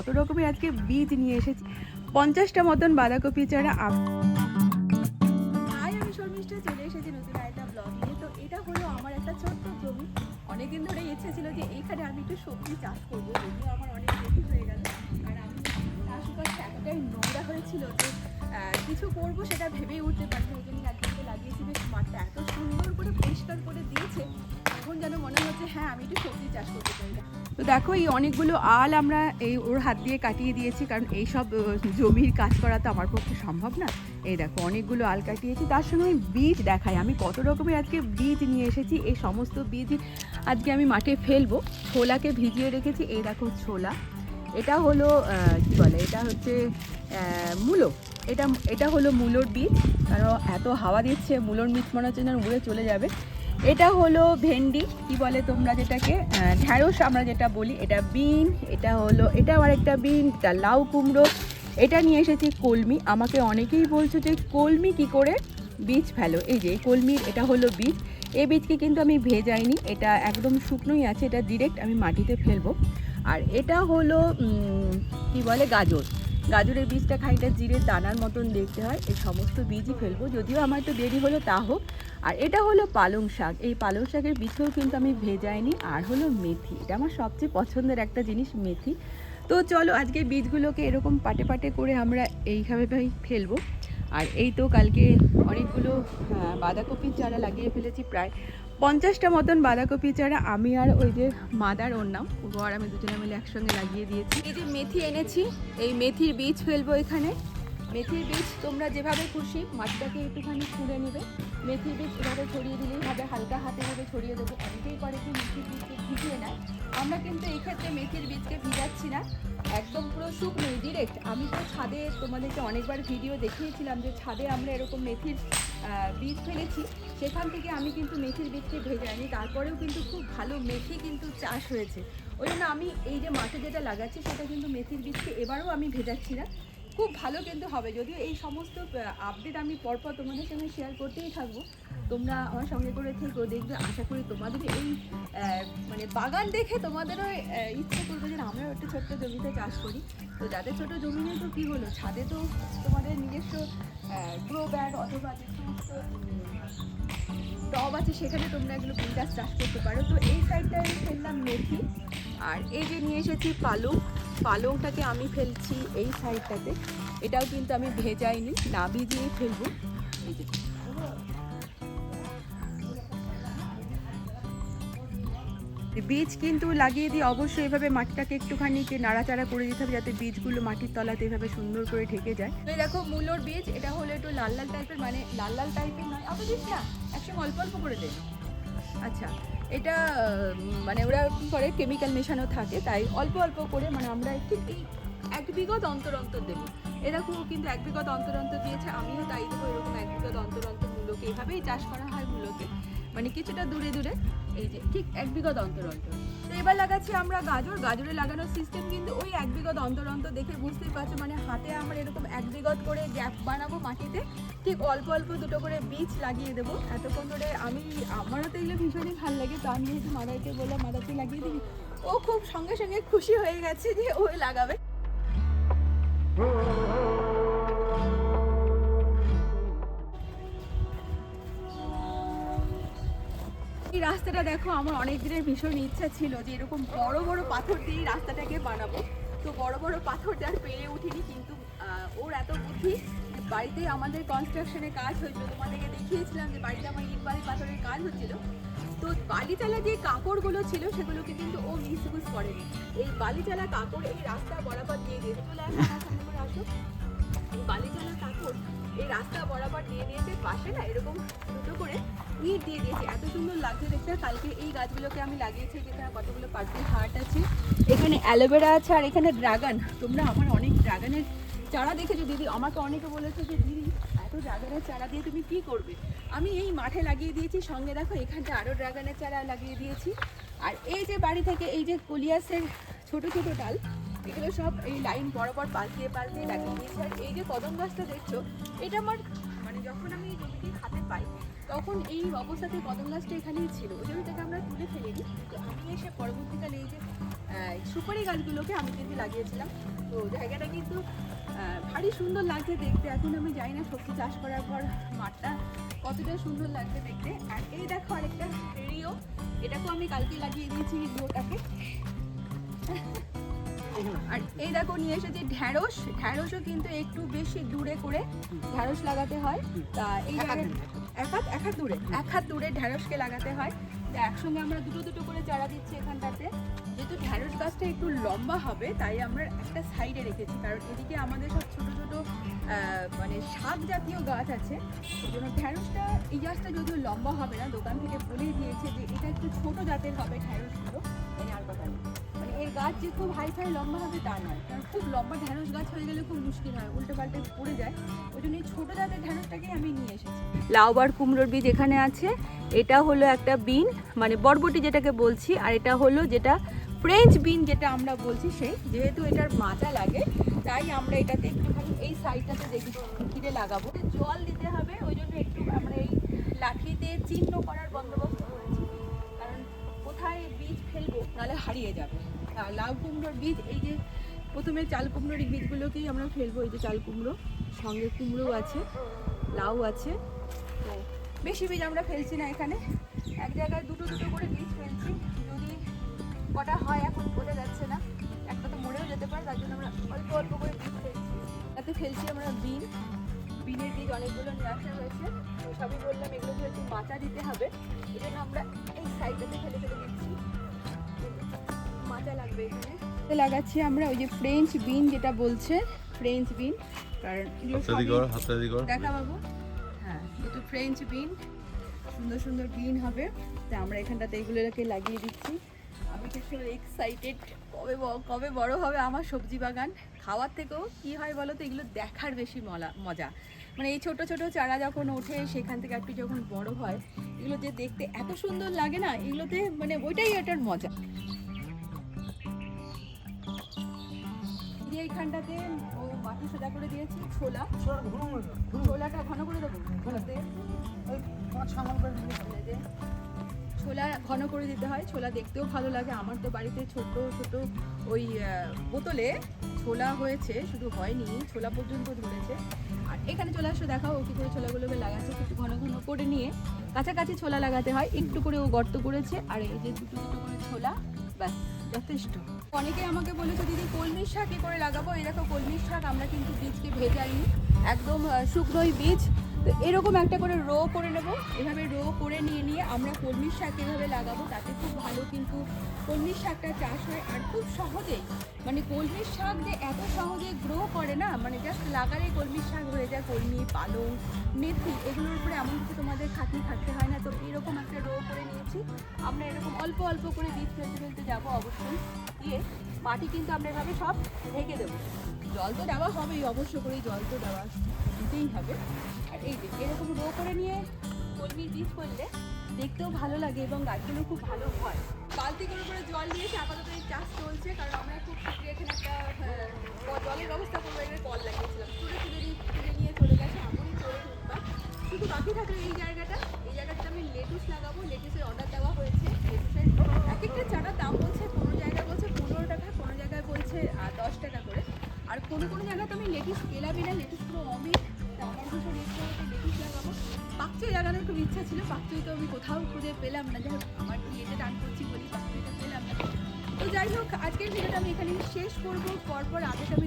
কত রকমের আজকে বীজ নিয়ে এসেছি। পঞ্চাশটা মতন বাঁধাকপি চারা হাই আমি শর্মিষ্ঠা চলে এসেছি নতুন একটা ব্লগ তো এটা হলো আমার একটা ছোট্ট জমি। অনেকদিন ধরে ইচ্ছে ছিল যে এইখানে আমি একটু সবজি চাষ করব। যদিও আমার অনেক বেশি হয়ে গেল। আর আমি চাষবাসটা এতটাই নোংরা হয়েছিল যে কিছু করব সেটা ভেবেই উঠতে পারিনি। ওই জন্য লাগিয়েছি। বেশ মাঠটা এত সুন্দর করে পরিষ্কার করে দিয়েছে। এখন যেন মনে হচ্ছে হ্যাঁ আমি একটু সবজি চাষ করতে চাই। তো দেখো, এই অনেকগুলো আল আমরা এই ওর হাত দিয়ে কাটিয়ে দিয়েছি, কারণ এই সব জমির কাজ করা তো আমার পক্ষে সম্ভব না। এই দেখো, অনেকগুলো আল কাটিয়েছি। তার সঙ্গে আমি বীজ দেখাই। আমি কত রকমের আজকে বীজ নিয়ে এসেছি। এই সমস্ত বীজ আজকে আমি মাঠে ফেলব। ছোলাকে ভিজিয়ে রেখেছি। এই দেখো ছোলা। এটা হলো কি বলে? এটা হচ্ছে মূলো। এটা এটা হলো মূলোর বীজ। কারণ এত হাওয়া দিচ্ছে, মূলোর বীজ মনে হচ্ছে উড়ে চলে যাবে। এটা হলো ভেন্ডি, কি বলে তোমরা যেটাকে? ঢ্যাঁড়স আমরা যেটা বলি, এটা বিন, এটা হলো, এটা আবার একটা বিন, এটা লাউ কুমড়ো। এটা নিয়ে এসেছি কলমি। আমাকে অনেকেই বলছো যে, কলমি কি করে? বীজ ফেলো। এই যে কলমির এটা হলো বীজ। এই বীজকে কিন্তু আমি ভেজাইনি। এটা একদম শুকনোই আছে, এটা ডিরেক্ট আমি মাটিতে ফেলব। আর এটা হলো কি বলে, গাজর। গাজরের বীজটা খানিকটা জিরের দানার মতন দেখতে হয়। এই সমস্ত বীজই ফেলব। যদিও আমার একটু দেরি হলো, তা হোক। আর এটা হলো পালং শাক। এই পালং শাকের বীজকেও কিন্তু আমি ভেজাইনি। আর হলো মেথি। এটা আমার সবচেয়ে পছন্দের একটা জিনিস, মেথি। তো চলো আজকে বীজগুলোকে এরকম পাটে পাটে করে আমরা এইভাবেই ফেলব। আর এই তো কালকে অনেকগুলো বাঁধাকপির চারা লাগিয়ে ফেলেছি প্রায়। পঞ্চাশটা মতন বাঁধাকপি চারা আমি আর ওই যে মাদার ওর নাম আর আমি দুজনে মিলে একসঙ্গে লাগিয়ে দিয়েছি। এই যে মেথি এনেছি, এই মেথির বীজ ফেলব এখানে। মেথির বীজ তোমরা যেভাবে খুশি, মাটিটাকে একটুখানি খুঁড়ে নেবে। মেথির বীজ এভাবে ছড়িয়ে দিলেই হবে, হালকা হাতে ভাবে ছড়িয়ে দেবো। অনেকেই করে কি মেথির বীজকে ভিজিয়ে নেয়। আমরা কিন্তু এই ক্ষেত্রে মেথির বীজকে ভিজাচ্ছি না। একদম পুরো শুকনোই ডিরেক্ট আমি তো ছাদে তোমাদেরকে অনেকবার ভিডিও দেখিয়েছিলাম যে ছাদে আমরা এরকম মেথির বীজ ফেলেছি। সেখান থেকে আমি কিন্তু মেথির বীজকে ভেজে আনি। তারপরেও কিন্তু খুব ভালো মেথি কিন্তু চাষ হয়েছে। ওই জন্য আমি এই যে মাঠে যেটা লাগাচ্ছি, সেটা কিন্তু মেথির বীজকে এবারও আমি ভেজাচ্ছি না। খুব ভালো কিন্তু হবে। যদিও এই সমস্ত আপডেট আমি পরপর তোমাদের সঙ্গে শেয়ার করতেই থাকব। তোমরা আমার সঙ্গে করে থেকো, দেখবে, আশা করি তোমাদের এই মানে বাগান দেখে তোমাদেরও ইচ্ছে করবে যে আমরাও একটা ছোট্ট জমিতে চাষ করি। তো যাদের ছোট জমি নেই তো কী হলো? ছাদে তো তোমাদের নিজস্ব গ্রো ব্যাগ অথবা যে সমস্ত টব আছে, সেখানে তোমরা এগুলো বিন্দাস চাষ করতে পারো। তো এই সাইডটায় ফেললাম মেথি। আর এই যে নিয়ে এসেছি পালং পালংটাকে আমি ফেলছি এই সাইডটাতে। এটাও কিন্তু আমি ভেজাইনি না ভিজিয়েই ফেলব। বীজ কিন্তু লাগিয়ে দিয়ে অবশ্যই এভাবে মাটিটাকে একটুখানি নাড়াচাড়া করে দিতে হবে, যাতে বীজগুলো মাটির তলাতে এভাবে সুন্দর করে ঠেকে যায়। তো দেখো মূলোর বীজ, এটা হলো একটু লাল লাল টাইপের মানে লাল লাল টাইপের নয় না অল্প অল্প করে দেন আচ্ছা এটা মানে ওরা কী করে কেমিক্যাল মেশানো থাকে, তাই অল্প অল্প করে মানে আমরা একটু এই এক বিগত অন্তর অন্তর দেবো। এরকম কিন্তু এক বিগত অন্তর অন্তর দিয়েছে, আমিও তাই দেবো, এরকম এক বিগত অন্তর অন্তর মূলকে। এভাবেই চাষ করা হয় মূলকে। মানে কিছুটা দূরে দূরে, এই যে, ঠিক এক বিগত অন্তর অন্তর। এবার লাগাচ্ছি আমরা গাজর। গাজরে লাগানোর সিস্টেম কিন্তু ওই এক বিগত অন্তর অন্তর দেখে বুঝতেই পারছ মানে হাতে আমরা এরকম এক বিগত করে গ্যাপ বানাবো মাটিতে। ঠিক অল্প অল্প দুটো করে বীজ লাগিয়ে দেবো। এতক্ষণ ধরে আমি, আমারও তো এগুলো ভীষণই ভালো লাগে। তো আমি যেহেতু মাদারকে বললাম, মাদারকে লাগিয়ে দিবি? ও খুব সঙ্গে সঙ্গে খুশি হয়ে গেছে যে ও লাগাবে। রাস্তাটা দেখো, আমার অনেক দিনের ভীষণ ইচ্ছা ছিল যে এরকম বড় বড় পাথর দিয়ে রাস্তাটাকে বানাবো। তো বড় বড় পাথরটা আর পেরে উঠিনি, কিন্তু ওর এত বুদ্ধি বাড়িতে আমাদের কনস্ট্রাকশনের কাজ হয়েছিল। তোমাদেরকে দেখিয়েছিলাম যে বাড়িতে আমার ইট বালি পাথরের কাজ হচ্ছিল। তো বালিচালা যে কাপড়গুলো ছিল, সেগুলোকে কিন্তু ও মিসইউজ করেনি। এই বালিচালা কাপড় এই রাস্তা বরাবর দিয়ে দিয়েছে চলে আসো বালিচালা কাপড় এই রাস্তা বরাবর দিয়ে দিয়েছে, পাশে না এরকম ইট দিয়ে দিয়েছে। এত সুন্দর লাগছে দেখতে। কালকে এই গাছগুলোকে আমি লাগিয়েছি, যেখানে কতগুলো পার্পল হার্ট আছে। এখানে অ্যালোভেরা আছে আর এখানে ড্রাগন। তোমরা আমার অনেক ড্রাগনের চারা দেখেছ। দিদি আমাকে অনেকে বলেছে যে, দিদি, এত ড্রাগনের চারা দিয়ে তুমি কি করবে? আমি এই মাঠে লাগিয়ে দিয়েছি। সঙ্গে দেখো, এখানটা আরও ড্রাগনের চারা লাগিয়ে দিয়েছি। আর এই যে বাড়ি থেকে এই যে কলিয়াসের ছোট ছোট ডাল, এগুলো সব এই লাইন বরাবর পাল্টিয়ে পাল্টিয়ে লাগিয়ে দিয়েছি। আর এই যে কদম গাছটা দেখছ, এটা আমার মানে যখন আমি এই জমিটি হাতে পাই তখন এই অবস্থাতে কদম গাছটা এখানেই ছিল। ওই জন্য থেকে আমরা তুলে ফেলিনি। তো আমি এসে পরবর্তীকালে এই যে সুপারি গাছগুলোকে আমি কিন্তু লাগিয়েছিলাম। তো জায়গাটা কিন্তু ভারী সুন্দর লাগছে দেখতে। এখন আমি জানি না সবজি চাষ করার পর মাঠটা কতটা সুন্দর লাগছে দেখতে। আর এই দেখো আরেকটা রিও এটাকেও আমি কালকে লাগিয়ে দিয়েছি রিওটাকে আর এই দেখো নিয়ে এসেছি ঢ্যাঁড়স। ঢ্যাঁড়সও কিন্তু একটু বেশি দূরে করে ঢ্যাঁড়স লাগাতে হয়। তা এই জায়গায় এক হাত এক হাত দূরে, এক হাত দূরে ঢ্যাঁড়সকে লাগাতে হয়। তা একসঙ্গে আমরা দুটো দুটো করে চারা দিচ্ছি এখানটাতে। যেহেতু ঢ্যাঁড়স গাছটা একটু লম্বা হবে, তাই আমরা একটা সাইডে রেখেছি। কারণ এদিকে আমাদের সব ছোট ছোট মানে শাক জাতীয় গাছ আছে। সেই ঢ্যাঁড়সটা এই গাছটা যদিও লম্বা হবে না, দোকান থেকে বলেই দিয়েছে যে এটা একটু ছোট জাতের হবে ঢ্যাঁড়সগুলো এনে আর কথা নেই। গাছ যে খুব হাই ফাই লম্বা হবে তা নয়। কারণ খুব লম্বা ঢ্যাঁড়স গাছ হয়ে গেলে খুব মুশকিল হয় উল্টে পাল্টে পড়ে যায়। ওই জন্য এই ছোটো জাতের ঢ্যাঁড়সটাকে আমি নিয়ে এসেছি। লাউবার কুমড়োর বীজ এখানে আছে। এটা হলো একটা বিন মানে বরবটি যেটাকে বলছি, আর এটা হলো যেটা ফ্রেঞ্চ বিন যেটা আমরা বলছি, সেই যেহেতু এটার মাচা লাগে, তাই আমরা এটাতে একটুখানি এই সাইডটাতে দেখি, ঘিরে লাগাবো। জল দিতে হবে, ওই জন্য একটু আমরা এই লাঠিতে চিহ্ন করার বন্দোবস্ত করেছি। কারণ কোথায় বীজ ফেলব, নাহলে হারিয়ে যাবে। লাউ কুমড়োর বীজ, এই যে প্রথমে চাল কুমড়োর বীজগুলোকেই আমরা ফেলব, এই যে চাল কুমড়ো, সঙ্গে কুমড়ো আছে, লাউ আছে। তো বেশি বীজ আমরা ফেলছি না এখানে। এক জায়গায় দুটো দুটো করে বীজ ফেলছি, যদি কটা হয় এখন বোঝা যাচ্ছে না। একটা তো মরেও যেতে পারে, তার জন্য আমরা অল্প অল্প করে বীজ ফেলছি। তাতে ফেলছি আমরা বিন। বিনের বীজ অনেকগুলো নিয়ে আসা হয়েছে। সবই বললাম, এগুলোকে একটু মাচা দিতে হবে। এই জন্য আমরা এই সাইডটাতে ফেলে ফেলে এখানে লাগাচ্ছি আমরা ওই যে ফ্রেঞ্চ বিন যেটা বলছে ফ্রেঞ্চ বিন কারণ দেখা হ্যাঁ একটু ফ্রেঞ্চ বিন সুন্দর সুন্দর বিন হবে। তা আমরা এখানটাতে এগুলোকে লাগিয়ে দিচ্ছি। আমি ভীষণ এক্সাইটেড কবে কবে বড় হবে আমার সবজি বাগান? খাওয়ার থেকেও কি হয় বলো তো এগুলো দেখার বেশি মজা। মানে এই ছোট ছোট চারা যখন ওঠে সেখান থেকে একটু যখন বড় হয় এগুলো যে দেখতে এত সুন্দর লাগে না এগুলোতে মানে ওইটাই এটার মজা। এইখানটাতে ও মাটি সোজা করে দিয়েছি ছোলা। ছোলাটা ঘন করে দেবো ছোলা ঘন করে দিতে হয় ছোলা দেখতেও ভালো লাগে। আমার তো বাড়িতে ছোট ছোট ওই বোতলে ছোলা হয়েছে শুধু হয়নি ছোলা পর্যন্ত ধরেছে। আর এখানে চলে আসো দেখাও ও কী করে ছোলাগুলোকে লাগাচ্ছে একটু ঘন ঘন করে নিয়ে কাছাকাছি ছোলা লাগাতে হয়। একটু করে ও গর্ত করেছে আর এই যে দুটো দুটো করে ছোলা ব্যাস। যথেষ্ট। অনেকে আমাকে বলেছে, দিদি, কলমির শাক কী করে লাগাবো? দেখো, কলমির শাক আমরা কিন্তু বীজকে ভেজাইনি একদম শুকনোই বীজ। তো এরকম একটা করে রো করে নেব। এভাবে রো করে নিয়ে নিয়ে আমরা কলমির শাক এভাবে লাগাবো, তাতে খুব ভালো কিন্তু কলমির শাকটা চাষ হয়। আর খুব সহজেই মানে কলমির শাক যে এত সহজে গ্রো করে না মানে জাস্ট লাগালে কলমির শাক হয়ে যায়। কলমি, পালং, মেথি, এগুলোর উপরে এমন কিছু তোমাদের খাটনি থাকতে হয় না। তো এরকম একটা রো করে নিয়েছি আমরা এরকম অল্প অল্প করে বীজ ফেলতে ফেলতে যাব অবশ্যই। দিয়ে মাটি কিন্তু আমরা এভাবে সব ঢেকে দেবো। জল তো দেওয়া হবেই অবশ্য করেই জল তো দেওয়া দিতেই হবে। আর এই যে এরকম রো করে নিয়ে কলমির বীজ করলে দেখতেও ভালো লাগে এবং গাছগুলো খুব ভালো হয়। বালতি করে করে জল দিয়েছে আপাতত এই চাষ চলছে কারণ আমরা খুব শীঘ্রই এখানে একটা আহ, জলের ব্যবস্থা করব এখানে কল লাগিয়েছিলাম। তুলে তুলে নিয়ে তুলে নিয়ে চলে গেছে এমনই চলে ঢুকবা শুধু বাকি থাকল এই জায়গাটা। আমি লেটুস লাগাবো লেটুসের অর্ডার দেওয়া হয়েছে। লেটুসের এক একটা চারার দাম বলছে কোনো জায়গায় বলছে, পনেরো টাকা কোনো জায়গায় বলছে দশ টাকা করে। আর কোনো কোনো জায়গায় তো আমি লেটুস পেলামই না লেটুস পুরো অমিট আমার ভীষণ ইচ্ছা হচ্ছে লেটুস লাগাবো। পাকচই লাগানোর খুব ইচ্ছা ছিল, পাকচই তো আমি কোথাও খুঁজে পেলাম না। যাই আমার বিয়েতে টান করছি বলি, পাকচইটা পেলাম না। তো যাই হোক, আজকের ভিডিওটা আমি এখানেই শেষ করব। পরপর আপডেট আমি